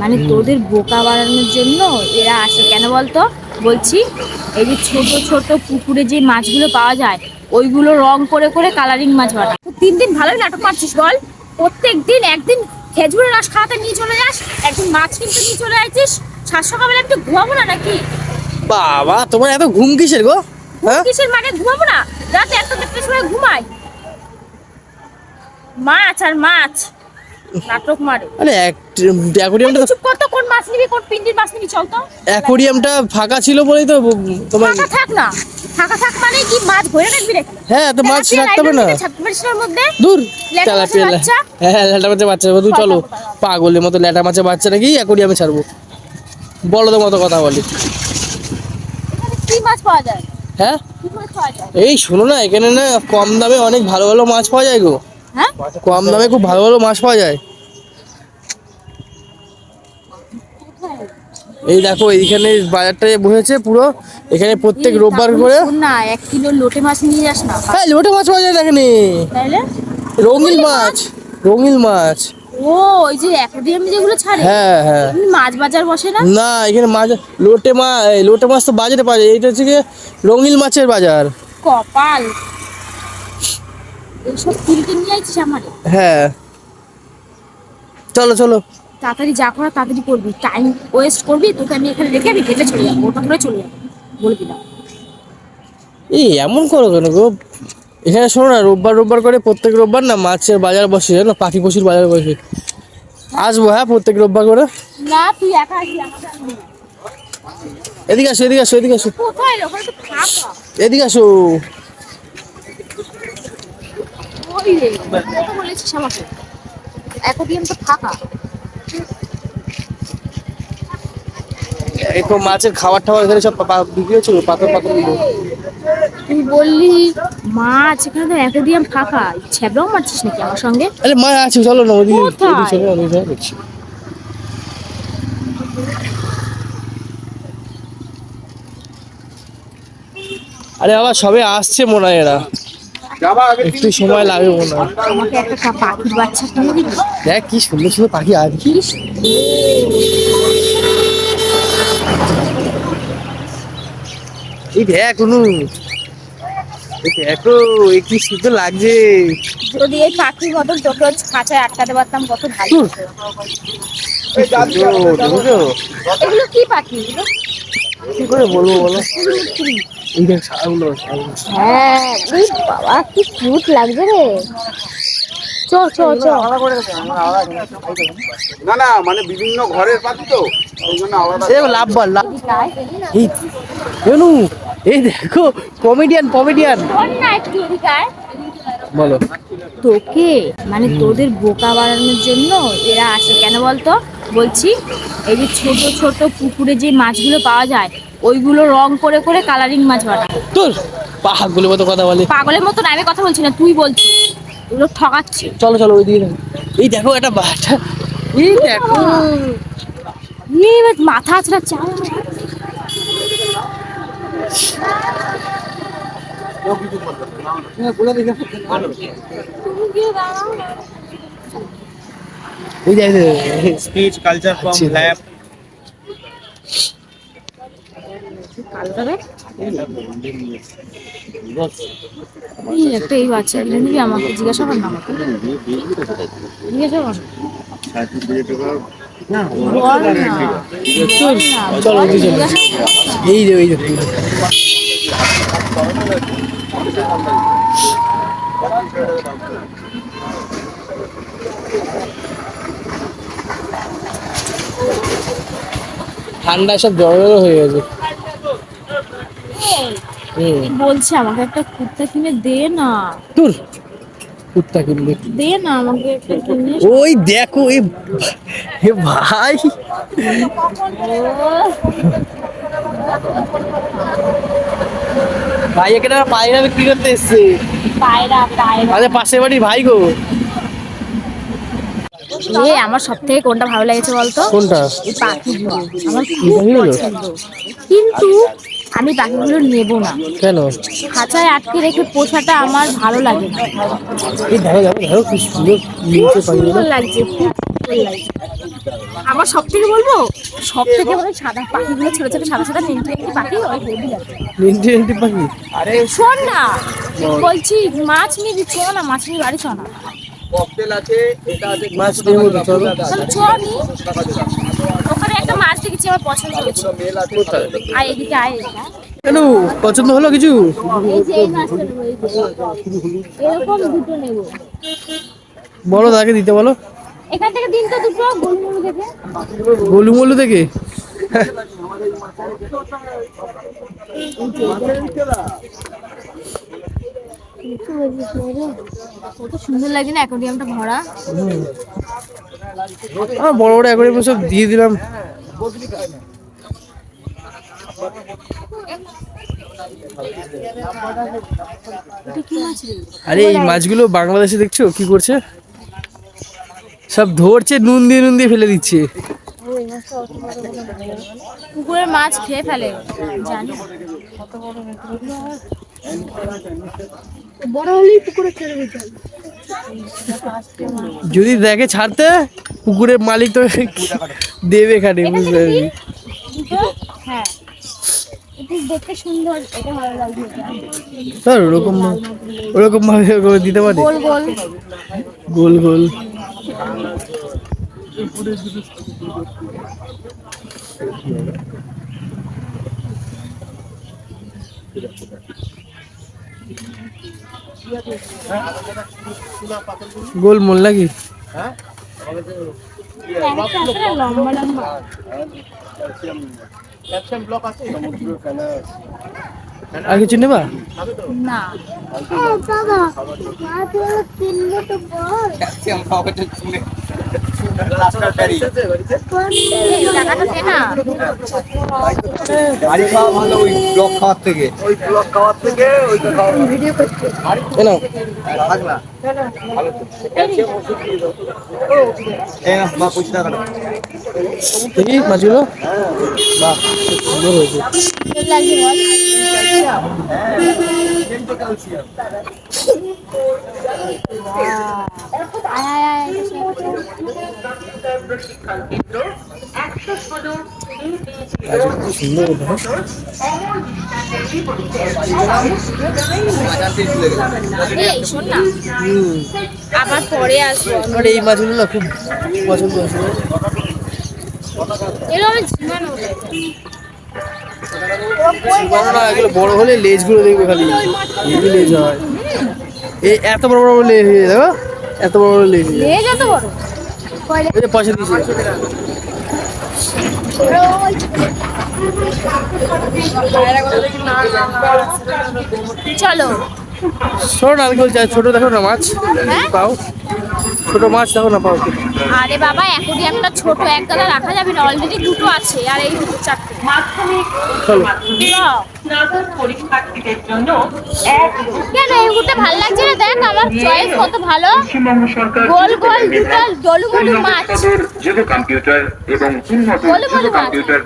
মানে তোদের বোকা বাড়ানোর জন্য এরা আসে। কেন বলতো? বলছি এই যে ছোট ছোট পুকুরে যে মাছগুলো পাওয়া যায় ওইগুলো রং করে করে কালারিং মাছ বানা তিন দিন ভালোই নাটক মারছিস বল। প্রত্যেক দিন একদিন খেজুরের রস খাওয়াতে নিয়ে চলে যাস একদিন মাছ কিনতে নিয়ে চলে যাচ্ছিস সাত সকালবেলা একটু ঘুমাবো না নাকি? বাবা তোমার এত ঘুম কিসের গো? হ্যাঁ? কিসের মানে ঘুমাবো না। রাতে এত দেড়টার সময় ঘুমাই। মাছ আর মাছ। নাটক মারে। আরে অ্যাকোরিয়ামটা চুপ কর তো কোন মাছ নিবি কোন পিন্ডির মাছ নিবি চল তো। অ্যাকোরিয়ামটা ফাঁকা ছিল বলেই তো তোমার ফাঁকা থাক না ফাঁকা থাক মানে কি মাছ ভরে রাখবি রে? হ্যাঁ তো মাছ রাখতে হবে না। ছাত্রবাড়ির মধ্যে? দূর। তেলাপিয়া হ্যাঁ ল্যাটা মাছের বাচ্চা তুই চলো। পাগলের মতো ল্যাটা মাছের বাচ্চা নাকি অ্যাকোরিয়ামে ছাড়বো। বলো তো মতো কথা বলি। কি মাছ পাওয়া যায়? হ্যাঁ? এই শোনো না এখানে না কম দামে অনেক ভালো ভালো মাছ পাওয়া যায় গো। হ্যাঁ? কম দামে খুব ভালো ভালো মাছ পাওয়া যায়। এই দেখো এইখানে বাজারটা বসেছে পুরো। এখানে প্রত্যেক রোববার করে না এক কিলো লোটে মাছ নিয়ে যাস না। হ্যাঁ লোটে মাছ পাওয়া যায় না এখানে তাইলে রঙিল মাছ রঙিল মাছ। ও ওই যে যেগুলো ছাড়ে? হ্যাঁ হ্যাঁ। মাছ বাজার বসে না? না এখানে মাছ লোটে মাছ লোটে মাছ তো বাজারে পাওয়া যায়। এইটা হচ্ছে রঙিল মাছের বাজার। কপাল। এইসব কিনতে নিয়ে আইছিস আমারে? হ্যাঁ। চলো চলো। তাড়াতাড়ি যা করা তাড়াতাড়ি করবি। টাইম ওয়েস্ট করবি তোকে আমি এখানে রেখে আমি হেঁটে চলে যাব ওটা করে চলে যাব বলে দিলাম। এই এমন করো কেন গো? এখানে শোনো না রোববার রোববার করে প্রত্যেক রোববার না মাছের বাজার বসে জানো? পাখি পশুর বাজার বসে। আসব হ্যাঁ প্রত্যেক রোববার করে? না তুই একা আসবি। এদিকে আসো এদিকে আসো এদিকে আসো। এদিকে আসো। কত বলেছিস আমাকে? তো ফাঁকা। এই তো মাছের খাবার টাবার এখানে সব বিক্রি হচ্ছিল পাথর পাথর। তুই বললি মাছ এখানে তো ফাঁকা। ছ্যাবড়াও মারছিস নাকি আমার সঙ্গে? আরে মা আছে চলো না ওদিকে কোথায়? ওদিকে চলো ওদিকে দেখছি। আরে বাবা সবে আসছে মনে হয় এরা। একটু সময় লাগবে মনে হয়। আমাকে একটা পাখির বাচ্চা কিনে দিবি? দেখ কি সুন্দর সুন্দর পাখি আছে কি? এই দেখ অনু। দেখো এ কি সুন্দর লাগছে। যদি এই পাখির মতন তোকে খাঁচায় আটকাতে পারতাম কত ভালো? এগুলো কি পাখি? কি করে বলব বলো? এই দেখ সারাগুলো। হ্যাঁ এই বাবা কি কিউট লাগছে রে। চল চল চল। না না মানে বিভিন্ন ঘরের পাখি তো লাভ বল লাভ। এই অনু এই দেখো কমেডিয়ান কমেডিয়ান বলো। তোকে মানে তোদের বোকা বাড়ানোর জন্য এরা আসে কেন বলতো? বলছি এই যে ছোট ছোট পুকুরে যে মাছগুলো পাওয়া যায় ওইগুলো রং করে করে কালারিং মাছ বানায়। তোর পাহাড়গুলোর মতো কথা বলে। পাগলের মতন আমি কথা বলছি না তুই বলছিস এগুলো ঠকাচ্ছে। চলো চলো ওই দিকে দেখো। এই দেখো একটা বাচ্চা এই দেখো। এই এবার মাথা আছড়া এই দেখ স্পিচ কালচার ফ্রম। ল্যাব এই একটা এই বাচ্চা কিনে নিবি আমাকে জিজ্ঞাসা কর আমাকে জিজ্ঞাসা কর বল না বল না, চলো, বল, ওদিকে চলো। জিজ্ঞাসা কর। এই যে এই যে এই যে। ঠান্ডায় সব জড়ো জড়ো হয়ে গেছে। বলছে আমাকে একটা কুর্তা কিনে দে না। তোর কুত্তা কিনবে? দে না আমাকে একটা কিনে ওই দেখো এই এ ভাই। ভাই এখানে পায়রা বিক্রি করতে এসছে। পায়রা পায়রা। আমাদের পাশের বাড়ির ভাই গো। এ আমার সব থেকে কোনটা ভালো লেগেছে বলতো? কোনটা? পাখিগুলো। আমার কিন্তু আমি পাখিগুলো নেব না। কেন? খাঁচায় আটকে রেখে পোষাটা আমার ভালো লাগে না। সুন্দর খুব সুন্দর লাগছে খুব সুন্দর লাগছে। আমার সব থেকে বলব সব থেকে মানে সাদা পাখিগুলো ছোট ছোট সাদা সাদা পাখি ওই নিন্টি নিন্টি পাখি? আরে শোন না বলছি মাছ নিয়ে দিচ্ছ না মাছ নিয়ে বাড়ি শোনা ককটেল আছে এটা আছে মাছ চলো। তাহলে চ ওখানে একটা মাছ দেখেছি আমার পছন্দ হয়েছে। মেল আছে? আয় এদিকে আয় আয়। কেন পছন্দ হলো কিছু। এরকম দুটো নেব। বলো তাকে দিতে বলো? এখান থেকে দিন তো দুটো গোলমুলু দেখে। গোলু মোলু থেকে কত সুন্দর না অ্যাকোরিয়ামটা ভরা। আমার বড় বড় সব দিয়ে দিলাম। আরে এই মাছগুলো বাংলাদেশে দেখছ? কি করছে? সব ধরছে নুন দিয়ে নুন দিয়ে ফেলে দিচ্ছে। পুকুরের মাছ খেয়ে ফেলে জানি। বড় হলেই পুকুরে ছেড়ে দিতে হবে। যদি দেখে ছাড়তে পুকুরের মালিক তো দেবে এখানে বুঝতে হ্যাঁ। দেখতে সুন্দর এটা ভালো লাগছে। স্যার ওরকম না- ওরকম ভাবে দিতে পারে। গোল গোল। গোল গোল। গোল মোল নাকি? আর কিছু নেবা? না। মাছগুলো বাহ সুন্দর হয়েছে আবার পরে আসব এই মাছগুলো খুব পছন্দ এগুলো আমি ঝিমানো না এগুলো বড় হলে লেজগুলো দেখবে খালি। হেভি লেজ হয়। এই এত বড় বড় লেজ হয়ে দেখো এত বড় বড় লেজ। লেজ এত বড়। এই যে পয়সা দিয়েছে। চলো। শোনো না আমি ছোট দেখো না মাছ। হ্যাঁ? পাও। ছোট মাছ দেখো না পাও আরে বাবা অ্যাকোরিয়ামটা ছোট একতলা রাখা যাবে না অলরেডি দুটো আছে আর এই দুটো চারটে। এক কেন এই মুহূর্তে ভালো লাগছে না? দেখ আমার চয়েস কত ভালো। গোল গোল দুটো ডলু মাছ। কম্পিউটার এবং উন্নত। কম্পিউটার